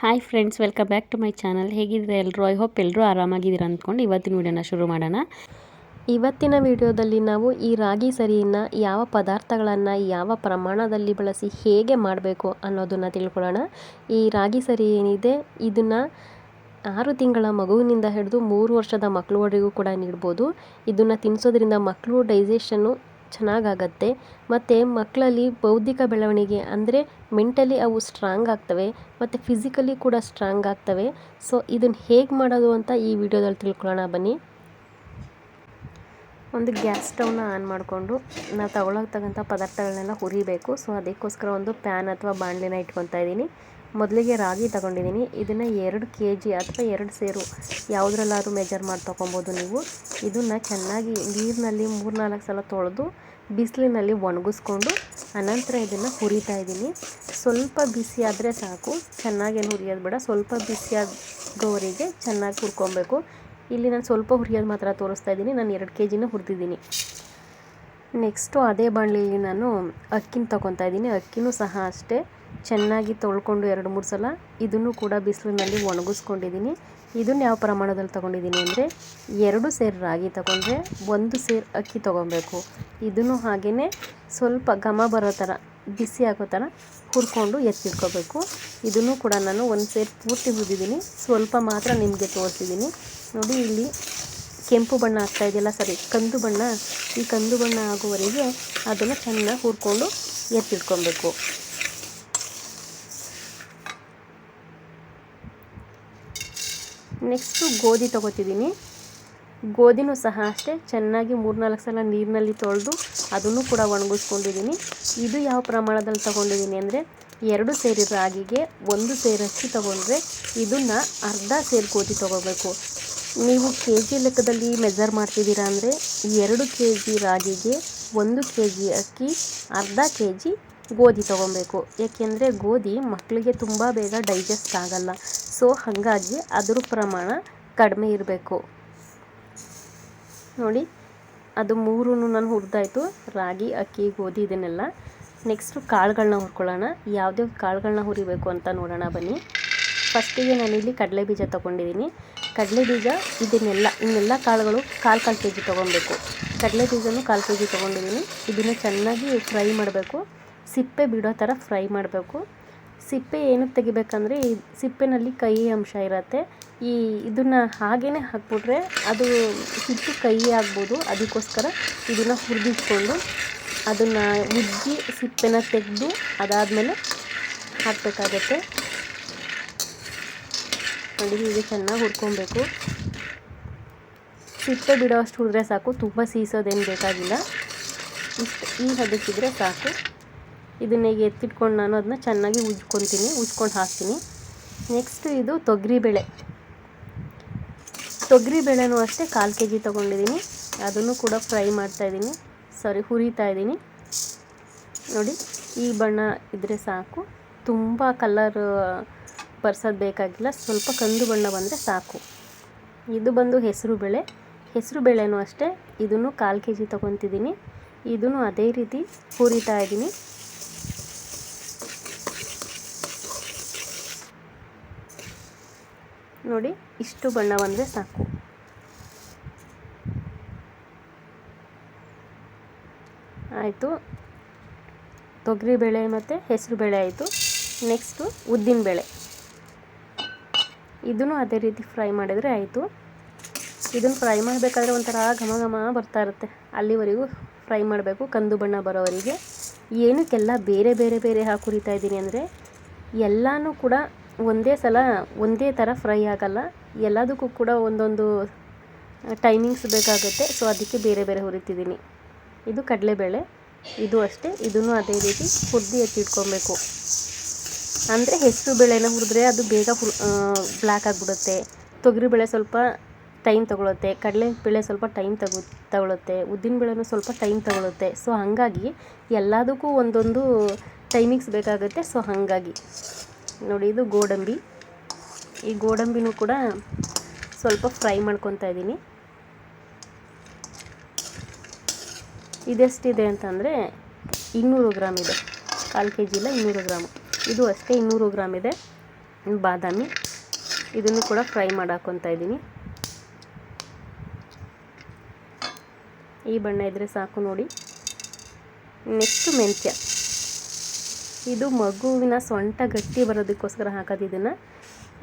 Hi friends, welcome back to my channel. ಹೇಗಿದ್ರೆ ಎಲ್ಲರೂ I hope ಎಲ್ಲರೂ ಆರಾಮಾಗಿದ್ದೀರ ಅಂದ್ಕೊಂಡು ಇವತ್ತಿನ ವಿಡಿಯೋನ ಶುರು ಮಾಡೋಣ. ಇವತ್ತಿನ ವಿಡಿಯೋದಲ್ಲಿ ನಾವು ಈ ರಾಗಿ ಸರಿಯನ್ನು ಯಾವ ಪದಾರ್ಥಗಳನ್ನು ಯಾವ ಪ್ರಮಾಣದಲ್ಲಿ ಬಳಸಿ ಹೇಗೆ ಮಾಡಬೇಕು ಅನ್ನೋದನ್ನು ತಿಳ್ಕೊಳ್ಳೋಣ. ಈ ರಾಗಿ ಸರಿ ಏನಿದೆ, ಇದನ್ನು ಆರು ತಿಂಗಳ ಮಗುವಿನಿಂದ ಹಿಡಿದು ಮೂರು ವರ್ಷದ ಮಕ್ಕಳವರೆಗೂ ಕೂಡ ನೀಡ್ಬೋದು. ಇದನ್ನು ತಿನ್ನಿಸೋದ್ರಿಂದ ಮಕ್ಕಳು ಡೈಜೆಷನ್ನು ಚೆನ್ನಾಗಾಗತ್ತೆ. ಮತ್ತು ಮಕ್ಕಳಲ್ಲಿ ಬೌದ್ಧಿಕ ಬೆಳವಣಿಗೆ ಅಂದರೆ ಮೆಂಟಲಿ ಅವು ಸ್ಟ್ರಾಂಗ್ ಆಗ್ತವೆ, ಮತ್ತು ಫಿಸಿಕಲಿ ಕೂಡ ಸ್ಟ್ರಾಂಗ್ ಆಗ್ತವೆ. ಸೊ ಇದನ್ನು ಹೇಗೆ ಮಾಡೋದು ಅಂತ ಈ ವಿಡಿಯೋದಲ್ಲಿ ತಿಳ್ಕೊಳ್ಳೋಣ, ಬನ್ನಿ. ಒಂದು ಗ್ಯಾಸ್ ಸ್ಟವ್ನ ಆನ್ ಮಾಡಿಕೊಂಡು ನಾವು ತಗೊಳತಕ್ಕಂಥ ಪದಾರ್ಥಗಳನ್ನೆಲ್ಲ ಹುರಿಬೇಕು. ಸೊ ಅದಕ್ಕೋಸ್ಕರ ಒಂದು ಪ್ಯಾನ್ ಅಥವಾ ಬಾಣಲಿನ ಇಟ್ಕೊತಾ ಇದ್ದೀನಿ. ಮೊದಲಿಗೆ ರಾಗಿ ತಗೊಂಡಿದ್ದೀನಿ. ಇದನ್ನು ಎರಡು ಕೆ ಜಿ ಅಥವಾ ಎರಡು ಸೇರು ಯಾವುದ್ರಲ್ಲಾದ್ರೂ ಮೆಜರ್ ಮಾಡಿ ತೊಗೊಬೋದು ನೀವು. ಇದನ್ನು ಚೆನ್ನಾಗಿ ನೀರಿನಲ್ಲಿ ಮೂರು ನಾಲ್ಕು ಸಲ ತೊಳೆದು ಬಿಸಿಲಿನಲ್ಲಿ ಒಣಗಿಸ್ಕೊಂಡು ಅನಂತರ ಇದನ್ನು ಹುರಿತಾ ಇದ್ದೀನಿ. ಸ್ವಲ್ಪ ಬಿಸಿ ಆದರೆ ಸಾಕು. ಚೆನ್ನಾಗೇನು ಹುರಿಯೋದು ಬೇಡ. ಸ್ವಲ್ಪ ಬಿಸಿ ಆಗೋವರೆಗೆ ಚೆನ್ನಾಗಿ ಹುರ್ಕೊಬೇಕು. ಇಲ್ಲಿ ನಾನು ಸ್ವಲ್ಪ ಹುರಿಯೋದು ಮಾತ್ರ ತೋರಿಸ್ತಾ ಇದ್ದೀನಿ. ನಾನು ಎರಡು ಕೆ ಜಿನ ಹುರಿದಿದ್ದೀನಿ. ನೆಕ್ಸ್ಟು ಅದೇ ಬಾಣಲಿಯಲ್ಲಿ ನಾನು ಅಕ್ಕಿನ ತೊಗೊತಾ ಇದ್ದೀನಿ. ಅಕ್ಕಿನೂ ಸಹ ಅಷ್ಟೇ. ಚೆನ್ನಾಗಿ ತೊಳ್ಕೊಂಡು ಎರಡು ಮೂರು ಸಲ ಇದನ್ನು ಕೂಡ ಬಿಸಿಲಿನಲ್ಲಿ ಒಣಗಿಸ್ಕೊಂಡಿದ್ದೀನಿ. ಇದನ್ನು ಯಾವ ಪ್ರಮಾಣದಲ್ಲಿ ತೊಗೊಂಡಿದ್ದೀನಿ ಅಂದರೆ ಎರಡು ಸೇರು ರಾಗಿ ತೊಗೊಂಡ್ರೆ ಒಂದು ಸೇರು ಅಕ್ಕಿ ತೊಗೊಬೇಕು ಇದನ್ನು ಹಾಗೆಯೇ ಸ್ವಲ್ಪ ಘಮ ಬರೋ ಥರ, ಬಿಸಿ ಆಗೋ ಥರ ಹುರ್ಕೊಂಡು ಎತ್ತಿಟ್ಕೋಬೇಕು ಇದನ್ನು ಕೂಡ ನಾನು ಒಂದು ಸೇರು ಪೂರ್ತಿ ಹುರಿದಿದ್ದೀನಿ. ಸ್ವಲ್ಪ ಮಾತ್ರ ನಿಮಗೆ ತೋರಿಸಿದ್ದೀನಿ. ನೋಡಿ, ಇಲ್ಲಿ ಕೆಂಪು ಬಣ್ಣ ಆಗ್ತಾ ಇದೆಯಲ್ಲ, ಸರಿ, ಕಂದು ಬಣ್ಣ. ಈ ಕಂದು ಬಣ್ಣ ಆಗುವವರೆಗೆ ಅದನ್ನು ಚೆನ್ನಾಗಿ ಹುರ್ಕೊಂಡು ಎತ್ತಿಟ್ಕೊಬೇಕು ನೆಕ್ಸ್ಟು ಗೋಧಿ ತೊಗೋತಿದ್ದೀನಿ. ಗೋಧಿನೂ ಸಹ ಅಷ್ಟೇ, ಚೆನ್ನಾಗಿ ಮೂರ್ನಾಲ್ಕು ಸಲ ನೀರಿನಲ್ಲಿ ತೊಳೆದು ಅದನ್ನು ಕೂಡ ಒಣಗಿಸ್ಕೊಂಡಿದ್ದೀನಿ. ಇದು ಯಾವ ಪ್ರಮಾಣದಲ್ಲಿ ತೊಗೊಂಡಿದ್ದೀನಿ ಅಂದರೆ, ಎರಡು ಸೇರಿ ರಾಗಿಗೆ ಒಂದು ಸೇರು ಅಕ್ಕಿ ತೊಗೊಂಡ್ರೆ ಇದನ್ನು ಅರ್ಧ ಸೇರು ಗೋಧಿ ತೊಗೋಬೇಕು. ನೀವು ಕೆ ಜಿ ಲೆಕ್ಕದಲ್ಲಿ ಮೆಜರ್ ಮಾಡ್ತಿದ್ದೀರಾ ಅಂದರೆ, ಎರಡು ಕೆ ಜಿ ರಾಗಿಗೆ ಒಂದು ಕೆ ಜಿ ಅಕ್ಕಿ, ಅರ್ಧ ಕೆ ಜಿ ಗೋಧಿ ತೊಗೊಬೇಕು. ಏಕೆಂದರೆ ಗೋಧಿ ಮಕ್ಕಳಿಗೆ ತುಂಬ ಬೇಗ ಡೈಜೆಸ್ಟ್ ಆಗಲ್ಲ. ಸೊ, ಹಾಗಾಗಿ ಅದ್ರ ಪ್ರಮಾಣ ಕಡಿಮೆ ಇರಬೇಕು. ನೋಡಿ, ಅದು ಮೂರೂ ನಾನು ಹುರಿದಾಯಿತು. ರಾಗಿ, ಅಕ್ಕಿ, ಗೋಧಿ ಇದನ್ನೆಲ್ಲ ನೆಕ್ಸ್ಟು ಕಾಳುಗಳನ್ನ ಹುರ್ಕೊಳ್ಳೋಣ. ಯಾವುದ್ಯಾವ ಕಾಳುಗಳನ್ನ ಹುರಿಬೇಕು ಅಂತ ನೋಡೋಣ ಬನ್ನಿ. ಫಸ್ಟಿಗೆ ನಾನಿಲ್ಲಿ ಕಡಲೆ ಬೀಜ ತೊಗೊಂಡಿದ್ದೀನಿ. ಕಡಲೆ ಬೀಜ ಇದನ್ನೆಲ್ಲ, ಇನ್ನೆಲ್ಲ ಕಾಳುಗಳು ಕಾಲು ಕಾಲು ಕೆ ಜಿ ತೊಗೊಬೇಕು. ಕಡಲೆ ಬೀಜನೂ ಕಾಲು ಕೆ ಜಿ ತೊಗೊಂಡಿದ್ದೀನಿ. ಇದನ್ನು ಚೆನ್ನಾಗಿ ಫ್ರೈ ಮಾಡಬೇಕು. ಸಿಪ್ಪೆ ಬಿಡೋ ಥರ ಫ್ರೈ ಮಾಡಬೇಕು. ಸಿಪ್ಪೆ ಏನಕ್ಕೆ ತೆಗಿಬೇಕಂದ್ರೆ ಈ ಸಿಪ್ಪೆನಲ್ಲಿ ಕಹಿ ಅಂಶ ಇರುತ್ತೆ. ಈ ಇದನ್ನು ಹಾಗೇ ಹಾಕ್ಬಿಟ್ರೆ ಅದು ಸಿಪ್ಪೆ ಕಹಿ ಆಗ್ಬೋದು. ಅದಕ್ಕೋಸ್ಕರ ಇದನ್ನು ಹುರಿದಿಟ್ಕೊಂಡು ಅದನ್ನು ಉಜ್ಜಿ ಸಿಪ್ಪೆನ ತೆಗೆದು ಅದಾದಮೇಲೆ ಹಾಕಬೇಕಾಗತ್ತೆ. ನೋಡಿ ಹೀಗೆ ಚೆನ್ನಾಗಿ ಹುರ್ಕೊಬೇಕು. ಸಿಪ್ಪೆ ಬಿಡೋ ಅಷ್ಟು ಹುರಿದ್ರೆ ಸಾಕು. ತುಂಬ ಸೀಸೋದೇನು ಬೇಕಾಗಿಲ್ಲ. ಇಷ್ಟು ಈ ಹದಕ್ಕಿದ್ರೆ ಸಾಕು. ಇದನ್ನ ಈಗ ಎತ್ತಿಟ್ಕೊಂಡು ನಾನು ಅದನ್ನ ಚೆನ್ನಾಗಿ ಉಜ್ಕೊತೀನಿ, ಉಜ್ಕೊಂಡು ಹಾಕ್ತೀನಿ. ನೆಕ್ಸ್ಟ್ ಇದು ತೊಗರಿಬೇಳೆ. ತೊಗರಿಬೇಳೆನೂ ಅಷ್ಟೇ ಕಾಲು ಕೆ ಜಿ ತೊಗೊಂಡಿದ್ದೀನಿ. ಅದನ್ನು ಕೂಡ ಫ್ರೈ ಮಾಡ್ತಾಯಿದ್ದೀನಿ ಸಾರಿ, ಹುರಿತಾ ಇದ್ದೀನಿ. ನೋಡಿ, ಈ ಬಣ್ಣ ಇದ್ದರೆ ಸಾಕು. ತುಂಬ ಕಲರ್ ಬರ್ಸೋದು ಬೇಕಾಗಿಲ್ಲ. ಸ್ವಲ್ಪ ಕಂದು ಬಣ್ಣ ಬಂದರೆ ಸಾಕು. ಇದು ಬಂದು ಹೆಸರು ಬೇಳೆ ಹೆಸರು ಬೇಳೆನೂ ಅಷ್ಟೇ. ಇದನ್ನು ಕಾಲು ಕೆ ಜಿ ತೊಗೊತಿದ್ದೀನಿ. ಇದನ್ನು ಅದೇ ರೀತಿ ಹುರಿತಾ ಇದ್ದೀನಿ. ನೋಡಿ, ಇಷ್ಟು ಬಣ್ಣ ಬಂದರೆ ಸಾಕು. ಆಯಿತು. ತೊಗರಿಬೇಳೆ ಮತ್ತು ಹೆಸರು ಬೇಳೆ ಆಯಿತು. ನೆಕ್ಸ್ಟು ಉದ್ದಿನ ಬೇಳೆ ಇದನ್ನು ಅದೇ ರೀತಿ ಫ್ರೈ ಮಾಡಿದರೆ ಆಯಿತು. ಇದನ್ನು ಫ್ರೈ ಮಾಡಬೇಕಾದ್ರೆ ಒಂಥರ ಘಮ ಘಮ ಬರ್ತಾ ಇರುತ್ತೆ. ಅಲ್ಲಿವರೆಗೂ ಫ್ರೈ ಮಾಡಬೇಕು, ಕಂದು ಬಣ್ಣ ಬರೋವರೆಗೆ. ಏನಕ್ಕೆಲ್ಲ ಬೇರೆ ಬೇರೆ ಬೇರೆ ಹಾಕಿ ಇದ್ದೀನಿ ಅಂದರೆ, ಎಲ್ಲನೂ ಕೂಡ ಒಂದೇ ಸಲ ಒಂದೇ ಥರ ಫ್ರೈ ಆಗಲ್ಲ. ಎಲ್ಲದಕ್ಕೂ ಕೂಡ ಒಂದೊಂದು ಟೈಮಿಂಗ್ಸ್ ಬೇಕಾಗುತ್ತೆ. ಸೊ ಅದಕ್ಕೆ ಬೇರೆ ಬೇರೆ ಹುರಿತಿದ್ದೀನಿ. ಇದು ಕಡಲೆಬೇಳೆ. ಇದು ಅಷ್ಟೇ. ಇದನ್ನು ಅದೇ ರೀತಿ ಹುರಿದು ಎತ್ತಿಟ್ಕೊಬೇಕು. ಅಂದರೆ ಹೆಸರು ಬೇಳೆನ ಹುರಿದ್ರೆ ಅದು ಬೇಗ ಹು ಬ್ಲ್ಯಾಕ್ ಆಗಿಬಿಡುತ್ತೆ. ತೊಗರಿಬೇಳೆ ಸ್ವಲ್ಪ ಟೈಮ್ ತೊಗೊಳುತ್ತೆ. ಕಡಲೆ ಬೇಳೆ ಸ್ವಲ್ಪ ಟೈಮ್ ತಗೋ, ತಗೊಳುತ್ತೆ. ಉದ್ದಿನ ಬೇಳೆನೂ ಸ್ವಲ್ಪ ಟೈಮ್ ತಗೊಳುತ್ತೆ. ಸೊ ಹಾಗಾಗಿ ಎಲ್ಲದಕ್ಕೂ ಒಂದೊಂದು ಟೈಮಿಂಗ್ಸ್ ಬೇಕಾಗುತ್ತೆ. ಸೊ ಹಾಗಾಗಿ. ನೋಡಿ, ಇದು ಗೋಡಂಬಿ. ಈ ಗೋಡಂಬಿನೂ ಕೂಡ ಸ್ವಲ್ಪ ಫ್ರೈ ಮಾಡ್ಕೊತಾ ಇದ್ದೀನಿ. ಇದೆಷ್ಟಿದೆ ಅಂತಂದರೆ ಇನ್ನೂರು ಗ್ರಾಮ್ ಇದೆ. ಕಾಲು ಕೆ ಜಿಲ್ಲ ಇನ್ನೂರು ಗ್ರಾಮ್. ಇದು ಅಷ್ಟೇ ಇನ್ನೂರು ಗ್ರಾಮ್ ಇದೆ. ಬಾದಾಮಿ. ಇದನ್ನು ಕೂಡ ಫ್ರೈ ಮಾಡಾಕೊತಾ ಇದ್ದೀನಿ. ಈ ಬಣ್ಣ ಇದ್ದರೆ ಸಾಕು ನೋಡಿ. ನೆಕ್ಸ್ಟ್ ಮೆಂತ್ಯ. ಇದು ಮಗುವಿನ ಸೊಂಟ ಗಟ್ಟಿ ಬರೋದಕ್ಕೋಸ್ಕರ ಹಾಕೋದು ಇದನ್ನು.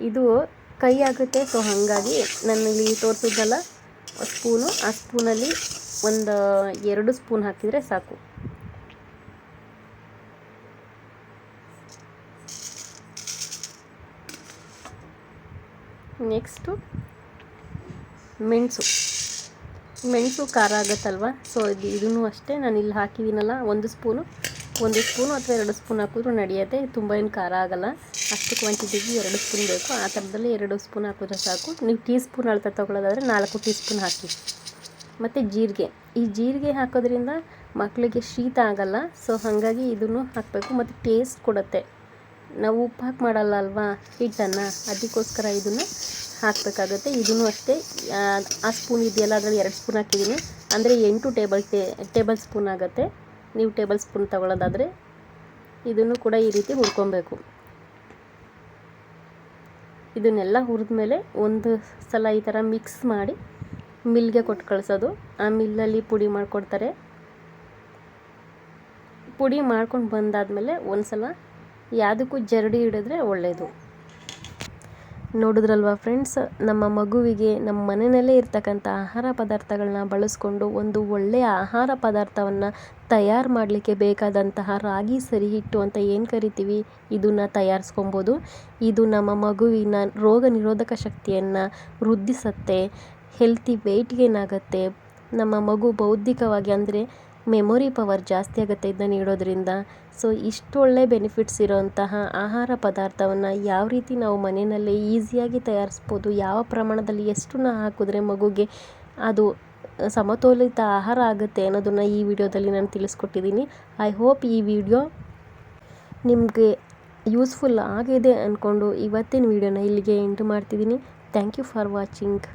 ಇದು ಕೈ ಆಗುತ್ತೆ ಸೊ ಹಾಗಾಗಿ ಇಲ್ಲಿ ತೋರಿಸಿದ್ದಲ್ಲ ಸ್ಪೂನು, ಆ ಸ್ಪೂನಲ್ಲಿ ಒಂದು ಎರಡು ಸ್ಪೂನ್ ಹಾಕಿದರೆ ಸಾಕು. ನೆಕ್ಸ್ಟು ಮೆಣಸು. ಮೆಣಸು ಖಾರ ಆಗುತ್ತಲ್ವ ಸೊ ಇದು ಇದನ್ನು ಅಷ್ಟೇ ನಾನು ಇಲ್ಲಿ ಹಾಕಿದ್ದೀನಲ್ಲ, ಒಂದು ಸ್ಪೂನು. ಒಂದು ಸ್ಪೂನು ಅಥವಾ ಎರಡು ಸ್ಪೂನ್ ಹಾಕಿದ್ರು ನಡೆಯುತ್ತೆ ತುಂಬ ಏನು ಖಾರ ಆಗಲ್ಲ. ಅಷ್ಟು ಕ್ವಾಂಟಿಟಿಗೆ ಎರಡು ಸ್ಪೂನ್ ಬೇಕು. ಆ ಥರದಲ್ಲಿ ಎರಡು ಸ್ಪೂನ್ ಹಾಕಿದ್ರೆ ಸಾಕು. ನೀವು ಟೀ ಸ್ಪೂನ್ ಅಳತೆ ತೊಗೊಳ್ಳೋದಾದರೆ ನಾಲ್ಕು ಟೀ ಸ್ಪೂನ್ ಹಾಕಿ. ಮತ್ತು ಜೀರಿಗೆ. ಈ ಜೀರಿಗೆ ಹಾಕೋದ್ರಿಂದ ಮಕ್ಕಳಿಗೆ ಶೀತ ಆಗಲ್ಲ. ಸೊ ಹಾಗಾಗಿ ಇದನ್ನು ಹಾಕಬೇಕು. ಮತ್ತು ಟೇಸ್ಟ್ ಕೊಡುತ್ತೆ. ನಾವು ಉಪ್ಪು ಹಾಕಿ ಮಾಡಲ್ಲ ಅಲ್ವಾ? ಹಿಟ್ಟನ್ನು. ಅದಕ್ಕೋಸ್ಕರ ಇದನ್ನು ಹಾಕಬೇಕಾಗುತ್ತೆ. ಇದನ್ನು ಅಷ್ಟೇ ಆ, ಸ್ಪೂನ್ ಇದೆಯಲ್ಲ ಅದರಲ್ಲಿ ಎರಡು ಸ್ಪೂನ್ ಹಾಕಿದ್ದೀನಿ. ಅಂದರೆ ಎಂಟು ಟೇಬಲ್ ಟೇಬಲ್ ಸ್ಪೂನ್ ಆಗುತ್ತೆ. ನೀವು ಟೇಬಲ್ ಸ್ಪೂನ್ ತಗೊಳ್ಳೋದಾದರೆ ಇದನ್ನು ಕೂಡ ಈ ರೀತಿ ಹುರ್ಕೊಬೇಕು. ಇದನ್ನೆಲ್ಲ ಹುರಿದ್ಮೇಲೆ ಒಂದು ಸಲ ಈ ಥರ ಮಿಕ್ಸ್ ಮಾಡಿ ಮಿಲ್ಗೆ ಕೊಟ್ಟು ಕಳಿಸೋದು. ಆ ಮಿಲ್ಲಲ್ಲಿ ಪುಡಿ ಮಾಡಿಕೊಡ್ತಾರೆ. ಪುಡಿ ಮಾಡ್ಕೊಂಡು ಬಂದಾದಮೇಲೆ ಒಂದು ಸಲ ಯಾವುದಕ್ಕೂ ಜರಡಿ ಹಿಡಿದ್ರೆ ಒಳ್ಳೆಯದು ನೋಡಿದ್ರಲ್ವಾ ಫ್ರೆಂಡ್ಸ್? ನಮ್ಮ ಮಗುವಿಗೆ ನಮ್ಮ ಮನೆಯಲ್ಲೇ ಇರ್ತಕ್ಕಂಥ ಆಹಾರ ಪದಾರ್ಥಗಳನ್ನ ಬಳಸ್ಕೊಂಡು ಒಂದು ಒಳ್ಳೆಯ ಆಹಾರ ಪದಾರ್ಥವನ್ನು ತಯಾರು ಮಾಡಲಿಕ್ಕೆ ಬೇಕಾದಂತಹ ರಾಗಿ ಸರಿ ಹಿಟ್ಟು ಅಂತ ಏನು ಕರಿತೀವಿ? ಇದನ್ನು ತಯಾರಿಸ್ಕೊಬೋದು. ಇದು ನಮ್ಮ ಮಗುವಿನ ರೋಗ ನಿರೋಧಕ ಶಕ್ತಿಯನ್ನು ವೃದ್ಧಿಸತ್ತೆ ಹೆಲ್ತಿ ವೆಯ್ಟ್ ಗೇನ್ ಆಗುತ್ತೆ ನಮ್ಮ ಮಗು ಬೌದ್ಧಿಕವಾಗಿ ಅಂದರೆ ಮೆಮೊರಿ ಪವರ್ ಜಾಸ್ತಿ ಆಗುತ್ತೆ ಇದನ್ನ ನೀಡೋದ್ರಿಂದ. ಸೊ ಇಷ್ಟು ಒಳ್ಳೆ ಬೆನಿಫಿಟ್ಸ್ ಇರೋಂತಹ ಆಹಾರ ಪದಾರ್ಥವನ್ನು ಯಾವ ರೀತಿ ನಾವು ಮನೆಯಲ್ಲೇ ಈಸಿಯಾಗಿ ತಯಾರಿಸ್ಬೋದು, ಯಾವ ಪ್ರಮಾಣದಲ್ಲಿ ಎಷ್ಟನ್ನ ಹಾಕಿದ್ರೆ ಮಗುಗೆ ಅದು ಸಮತೋಲಿತ ಆಹಾರ ಆಗುತ್ತೆ ಅನ್ನೋದನ್ನು ಈ ವಿಡಿಯೋದಲ್ಲಿ ನಾನು ತಿಳಿಸ್ಕೊಟ್ಟಿದ್ದೀನಿ. ಐ ಹೋಪ್ ಈ ವಿಡಿಯೋ ನಿಮಗೆ ಯೂಸ್ಫುಲ್ ಆಗಿದೆ ಅಂದ್ಕೊಂಡು ಇವತ್ತಿನ ವಿಡಿಯೋನ ಇಲ್ಲಿಗೆ ಎಂಟು ಮಾಡ್ತಿದ್ದೀನಿ. Thank you for watching